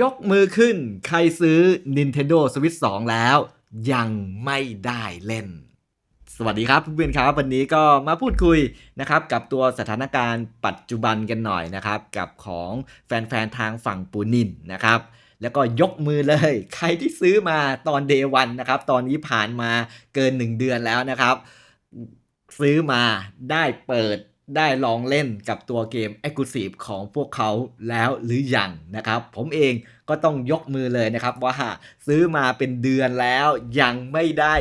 ยกมือขึ้น ใครซื้อ Nintendo Switch 2 แล้ว ยังไม่ได้เล่น สวัสดีครับเพื่อนๆครับ วันนี้ก็มาพูดคุยนะครับกับตัวสถานการณ์ปัจจุบันกันหน่อยนะครับ กับของแฟนๆ ทางฝั่งปูนินนะครับ แล้วก็ยกมือเลย ใครที่ซื้อมาตอนเดวันนะครับ ตอนนี้ผ่านมาเกิน 1 เดือนแล้วนะครับ ซื้อมาได้เปิด ได้ลองเล่นกับตัวเกม e x c l u s i v e ของพวกเขาแล้วหรือยังนะครับ ผมเองก็ต้องยกมือเลยนะครับ ว่าซื้อมาเป็นเดือนแล้วยังไม่ได้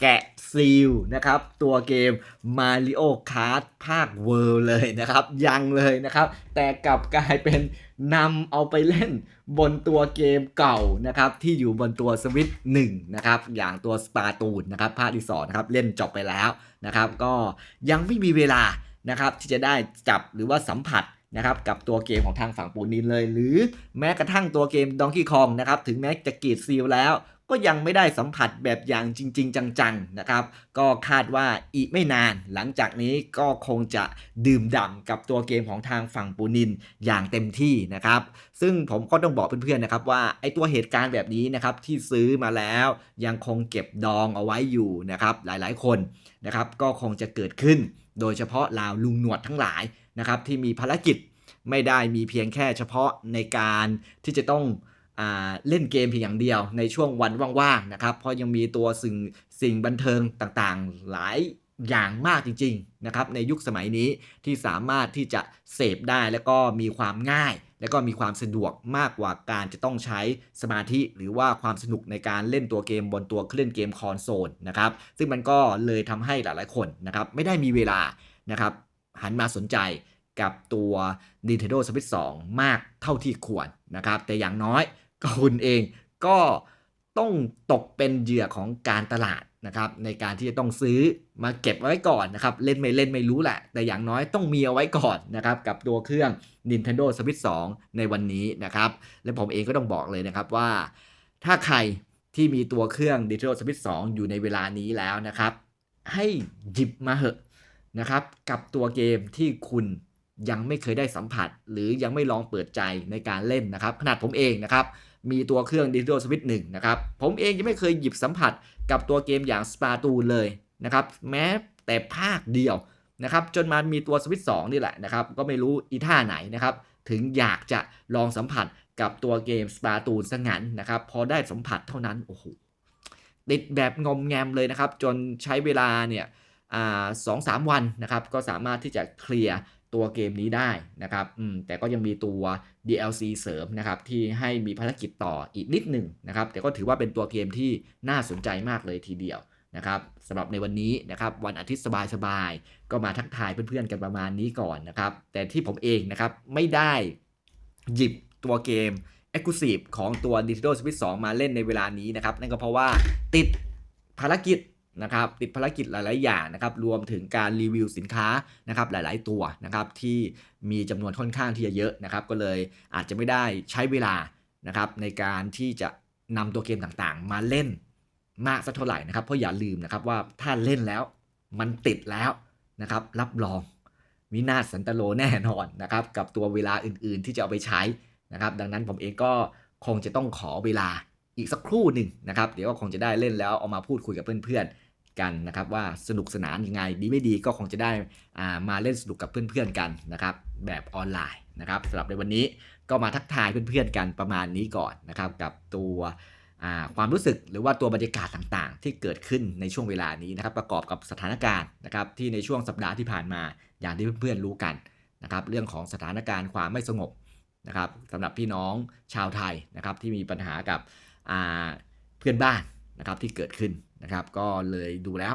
แกะซีลนะครับ ตัวเกม Mario Kart ภาคเวิลด์เลยนะครับ ยังเลยนะครับ แต่กลับกลายเป็นนำเอาไปเล่นบนตัวเกมเก่านะครับ ที่อยู่บนตัวสวิตหนึ่งนะครับ อย่างตัว Splatoon นะครับ ภาคที่สองนะครับ เล่นจบไปแล้วนะครับ ก็ยังไม่มีเวลา นะครับที่จะได้จับหรือว่าสัมผัสนะครับกับตัวเกมของทางฝั่งปูนินเลย หรือแม้กระทั่งตัวเกม Donkey Kong นะครับถึงแม้จะกรีดซีลแล้ว ก็ยังไม่ได้สัมผัสแบบอย่างจริง ๆ จังๆนะครับ ก็คาดว่าอีกไม่นาน หลังจากนี้ก็คงจะดื่มด่ำกับตัวเกมของทางฝั่งปูนินอย่างเต็มที่นะครับ ซึ่งผมก็ต้องบอกเพื่อนๆนะครับว่าไอ้ตัวเหตุการณ์แบบนี้นะครับที่ซื้อมาแล้วยังคงเก็บดองเอาไว้อยู่นะครับหลายๆคนนะครับก็คงจะเกิดขึ้น โดยเฉพาะลาวลุงหนวดทั้งหลายนะครับที่มีภารกิจไม่ได้มีเพียงแค่เฉพาะในการที่จะต้อง เล่นเกมเพียงอย่างเดียวในช่วงวันว่างๆนะครับเพราะยังมีตัวสิ่งสิ่งบันเทิงต่างๆ หลายอย่างมากจริงๆนะครับในยุคสมัยนี้ที่สามารถที่จะเสพได้แล้วก็มีความง่าย แล้วก็มีความสะดวกมากกว่าการจะต้องใช้สมาธิ หรือว่าความสนุกในการเล่นตัวเกมบนตัวเครื่องเกมคอนโซลนะครับซึ่งมันก็เลยทำให้หลายๆคนนะครับไม่ได้มีเวลานะครับหันมาสนใจกับตัว Nintendo Switch 2 มากเท่าที่ควรนะครับแต่อย่างน้อย ก็คุณเองก็ต้องตกเป็นเหยื่อของการตลาดนะครับในการที่จะต้องซื้อมาเก็บไว้ก่อนนะครับเล่นไม่เล่นไม่รู้แหละ แต่อย่างน้อยต้องมีเอาไว้ก่อนนะครับกับตัวเครื่อง Nintendo Switch 2 ในวันนี้นะครับและผมเองก็ต้องบอกเลยนะครับว่า ถ้าใครที่มีตัวเครื่อง Nintendo Switch 2 อยู่ในเวลานี้แล้วนะครับ ให้หยิบมาเหอะนะครับกับตัวเกมที่คุณ ยังไม่เคยได้สัมผัส หรือยังไม่ลองเปิดใจในการเล่นนะครับ ขนาดผมเองนะครับมีตัวเครื่อง Nintendo Switch 1นะครับผมเองยังไม่เคยหยิบสัมผัสกับตัวเกมอย่าง Splatoon เลยนะครับแม้แต่ภาคเดียวนะครับจนมามีตัว Switch 2นี่แหละนะครับก็ไม่รู้อีท่าไหนนะครับถึงอยากจะลองสัมผัสกับตัวเกม Splatoon ซะงั้นนะครับพอได้สัมผัสเท่านั้นโอ้โหติดแบบงอมแงมเลยนะครับ จนใช้เวลาเนี่ยสองสามวันนะครับก็สามารถที่จะเคลียร์ ตัวเกมนี้ได้นะครับอืมแต่ก็ยังมีตัว DLC เสริมนะครับที่ให้มีภารกิจต่ออีกนิดหนึ่งนะครับ แต่ก็ถือว่าเป็นตัวเกมที่น่าสนใจมากเลยทีเดียวนะครับสำหรับในวันนี้นะครับวันอาทิตย์สบายๆ ก็มาทักทายเพื่อนๆกันประมาณนี้ก่อนนะครับ แต่ที่ผมเองนะครับไม่ได้หยิบตัวเกม Exclusive ของตัว Nintendo Switch 2 มาเล่นในเวลานี้นะครับ นั่นก็เพราะว่าติดภารกิจ นะครับติดภารกิจหลาย ๆ อย่างนะครับรวมถึงการรีวิวสินค้านะครับหลาย ๆ ตัวนะครับที่มีจำนวนค่อนข้างที่จะเยอะนะครับก็เลยอาจจะไม่ได้ใช้เวลานะครับในการที่จะนำตัวเกมต่าง ๆ มาเล่นมากสักเท่าไหร่นะครับเพราะอย่าลืมนะครับว่าถ้าเล่นแล้วมันติดแล้วนะครับรับรองวินาศสันตโลแน่นอนนะครับกับตัวเวลาอื่น ๆ ที่จะเอาไปใช้นะครับดังนั้นผมเองก็คงจะต้องขอเวลาอีกสักครู่หนึ่งนะครับเดี๋ยวก็คงจะได้เล่นแล้วเอามาพูดคุยกับเพื่อน ๆ กันนะครับว่าสนุกสนานยังไงดีไม่ดีก็คงจะได้ามาเล่นสนุกกับเพื่อนๆกันนะครับแบบออนไลน์นะครับสำหรับในวันนี้ก็มาทักทายเพื่อนๆกันประมาณนี้ก่อนนะครับกับตัวความรู้สึกหรือว่าตัวบรรยากาศต่างๆ ที่เกิดขึ้นในช่วงเวลานี้นะครับประกอบกับสถานการณ์นะครับที่ในช่วงสัปดาห์ที่ผ่านมาอย่างที่เพื่อนๆรู้กันนะครับเรื่องของสถานการณ์ความไม่สงบนะครับสำหรับพี่น้องชาวไทยนะครับที่มีปัญหากับเพื่อนบ้านนะครับที่เกิดขึ้น นะครับ ก็เลยดูแล้ว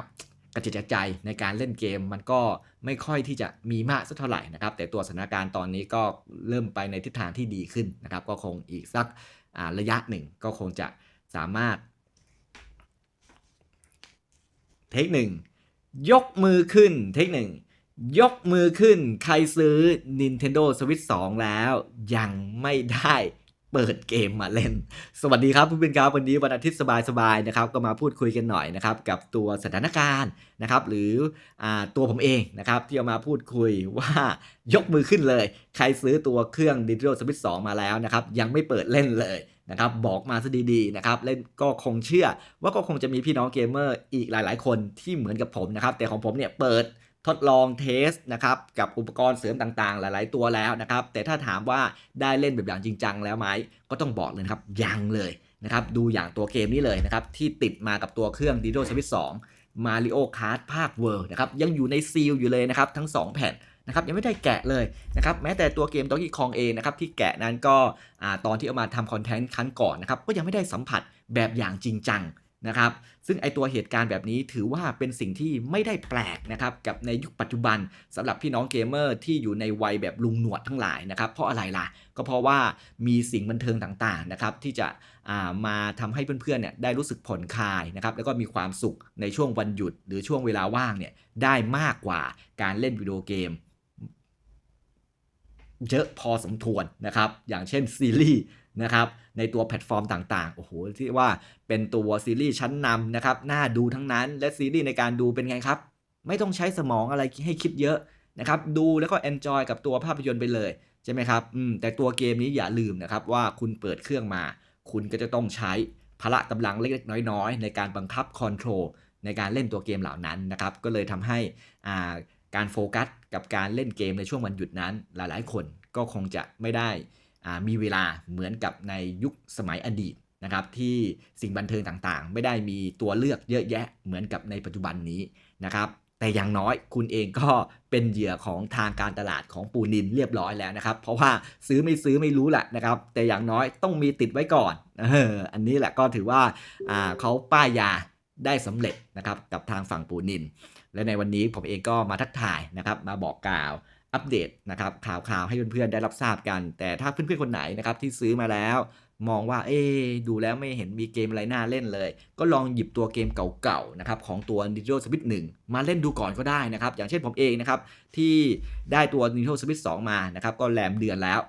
กระจิตกระใจในการเล่นเกมมันก็ไม่ค่อยที่จะมีมากสักเท่าไหร่นะครับ แต่ตัวสถานการณ์ตอนนี้ก็เริ่มไปในทิศทางที่ดีขึ้นนะครับ ก็คงอีกสักระยะหนึ่งก็คงจะสามารถ เทคหนึ่งยกมือขึ้นเทคหนึ่งยกมือขึ้น ใครซื้อ Nintendo Switch 2 แล้วยังไม่ได้ เปิดเกมมาเล่น สวัสดีครับเพื่อนๆครับวันนี้วันอาทิตย์สบายๆนะครับก็มาพูดคุยกันหน่อยนะครับกับตัวสถานการณ์นะครับหรืออตัวผมเองนะครับที่เอามาพูดคุยว่ายกมือขึ้นเลย ใครซื้อตัวเครื่อง Digital Switch 2 มาแล้วนะครับยังไม่เปิดเล่นเลยนะครับบอกมาซะดีๆนะครับเล่นก็คงเชื่อว่าก็คงจะมีพี่น้องเกมเมอร์อีกหลายๆ คนที่เหมือนกับผมนะครับแต่ของผมเนี่ยเปิด ทดลองเทสนะครับกับอุปกรณ์เสริมต่างๆ หลาย ๆ ตัวแล้วนะครับ แต่ถ้าถามว่าได้เล่นแบบอย่างจริงจังแล้วไหมก็ต้องบอกเลยครับยังเลยนะครับดูอย่างตัวเกมนี้เลยนะครับที่ติดมากับตัวเครื่อง d i d o Switch 2 Mario Kart ภาค World นะครับยังอยู่ในซีลอยู่เลยนะครับทั้ง 2 แผ่นนะครับยังไม่ได้แกะเลยนะครับแม้แต่ตัวเกม Donkey Kong เองนะครับที่แกะนั้นก็อตอนที่เอามาทำคอนเทนต์ครั้งก่อนนะครับก็ยังไม่ได้สัมผัสแบบอย่างจริงจัง นะครับ ซึ่งไอตัวเหตุการณ์แบบนี้ถือว่าเป็นสิ่งที่ไม่ได้แปลกนะครับกับในยุคปัจจุบันสำหรับพี่น้องเกมเมอร์ที่อยู่ในวัยแบบลุงหนวดทั้งหลายนะครับ เพราะอะไรล่ะ ก็เพราะว่ามีสิ่งบันเทิงต่างๆนะครับที่จะามาทำให้เพื่อนๆเนี่ยได้รู้สึกผ่อนคลายนะครับแล้วก็มีความสุขในช่วงวันหยุด หรือช่วงเวลาว่างเนี่ยได้มากกว่าการเล่นวิดีโอเกม เยอะพอสมควรนะครับ อย่างเช่นซีรีส์นะครับในตัวแพลตฟอร์มต่างๆ โอ้โห ที่ว่าเป็นตัวซีรีส์ชั้นนำนะครับ น่าดูทั้งนั้น และซีรีส์ในการดูเป็นไงครับ ไม่ต้องใช้สมองอะไรให้คิดเยอะนะครับ ดูแล้วก็ enjoy กับตัวภาพยนตร์ไปเลย ใช่ไหมครับ อืม แต่ตัวเกมนี้อย่าลืมนะครับว่าคุณเปิดเครื่องมา คุณก็จะต้องใช้พละกำลังเล็กๆ น้อยๆ ในการบังคับคอนโทรลในการเล่นตัวเกมเหล่านั้นนะครับ ก็เลยทำให้อ่าการโฟกัส กับการเล่นเกมในช่วงวันหยุดนั้น หลายๆ คนก็คงจะไม่ได้อ่ามีเวลาเหมือนกับในยุคสมัยอดีตนะครับที่สิ่งบันเทิงต่างๆ ไม่ได้มีตัวเลือกเยอะแยะเหมือนกับในปัจจุบันนี้นะครับแต่อย่างน้อยคุณเองก็เป็นเหยื่อของทางการตลาดของปูนินเรียบร้อยแล้วนะครับ เพราะว่าซื้อไม่ซื้อไม่รู้แหละนะครับ แต่อย่างน้อยต้องมีติดไว้ก่อนเอออันนี้แหละก็ถือว่าอ่าเขาป้ายยาได้สำเร็จนะครับกับทางฝั่งปูนิน และในวันนี้ผมเองก็มาทักทายนะครับมาบอกกล่าวอัปเดตนะครับข่าวข่าวๆให้เพื่อนๆได้รับทราบกัน แต่ถ้าเพื่อนๆคนไหนนะครับที่ซื้อมาแล้ว มองว่าเอ๊ดูแล้วไม่เห็นมีเกมอะไรน่าเล่นเลย ก็ลองหยิบตัวเกมเก่าๆนะครับของตัว Nintendo Switch 1 มาเล่นดูก่อนก็ได้นะครับ อย่างเช่นผมเองนะครับที่ได้ตัว Nintendo Switch 2 มานะครับก็แรมเดือนแล้ว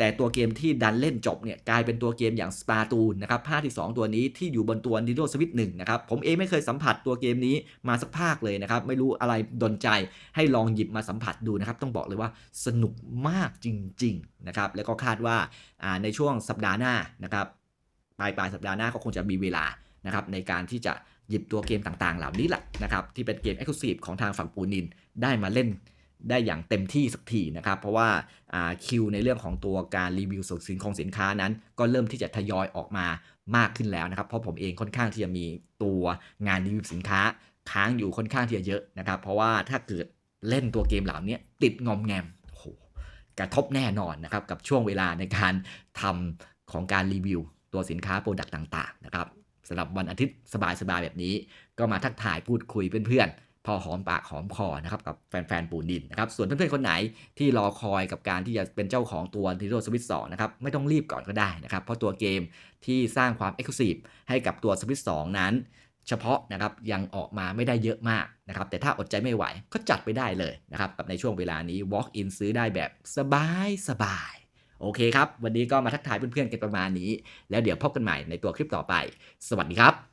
แต่ตัวเกมที่ดันเล่นจบเนี่ยกลายเป็นตัวเกมอย่าง Splatoon นะครับภาคที่ 2 ตัวนี้ที่อยู่บนตัว Nintendo Switch 1นะครับผมเองไม่เคยสัมผัสตัวเกมนี้มาสักภาคเลยนะครับไม่รู้อะไรดนใจให้ลองหยิบมาสัมผัสดูนะครับต้องบอกเลยว่าสนุกมากจริงๆนะครับแล้วก็คาดว่าอ่าในช่วงสัปดาห์หน้านะครับปลายปลายสัปดาห์หน้าก็คงจะมีเวลานะครับในการที่จะหยิบตัวเกมต่างๆ เหล่านี้แหละนะครับที่เป็นเกม Exclusive ของทางฝั่งปูนินได้มาเล่น ได้อย่างเต็มที่สักทีนะครับ เพราะว่าคิวในเรื่องของตัวการรีวิวสินของสินค้านั้น ก็เริ่มที่จะทยอยออกมามากขึ้นแล้วนะครับ เพราะผมเองค่อนข้างที่จะมีตัวงานรีวิวสินค้าค้างอยู่ค่อนข้างที่จะเยอะนะครับ เพราะว่าถ้าเกิดเล่นตัวเกมเหล่านี้ติดงอมแงมโอ้โหกระทบแน่นอนนะครับกับช่วงเวลาในการทำของการรีวิว ตัวสินค้าโปรดักต์ต่างๆนะครับสำหรับวันอาทิตย์สบายๆแบบนี้ ก็มาทักทายพูดคุยเพื่อนๆ พอหอมปากหอมคอนะครับกับแฟนๆปูนินนะครับส่วนเพื่อนๆคนไหนที่รอคอยกับการที่จะเป็นเจ้าของตัว Nintendo Switch 2นะครับไม่ต้องรีบก่อนก็ได้นะครับ เพราะตัวเกมที่สร้างความ Exclusive ให้กับตัว Switch 2 นั้น เฉพาะนะครับยังออกมาไม่ได้เยอะมากนะครับแต่ถ้าอดใจไม่ไหวก็จัดไปได้เลยนะครับกับในช่วงเวลานี้ Walk in ซื้อได้แบบสบายสบายๆโอเคครับ วันนี้ก็มาทักทายเพื่อนๆกันประมาณนี้ แล้วเดี๋ยวพบกันใหม่ในตัวคลิปต่อไป สวัสดีครับ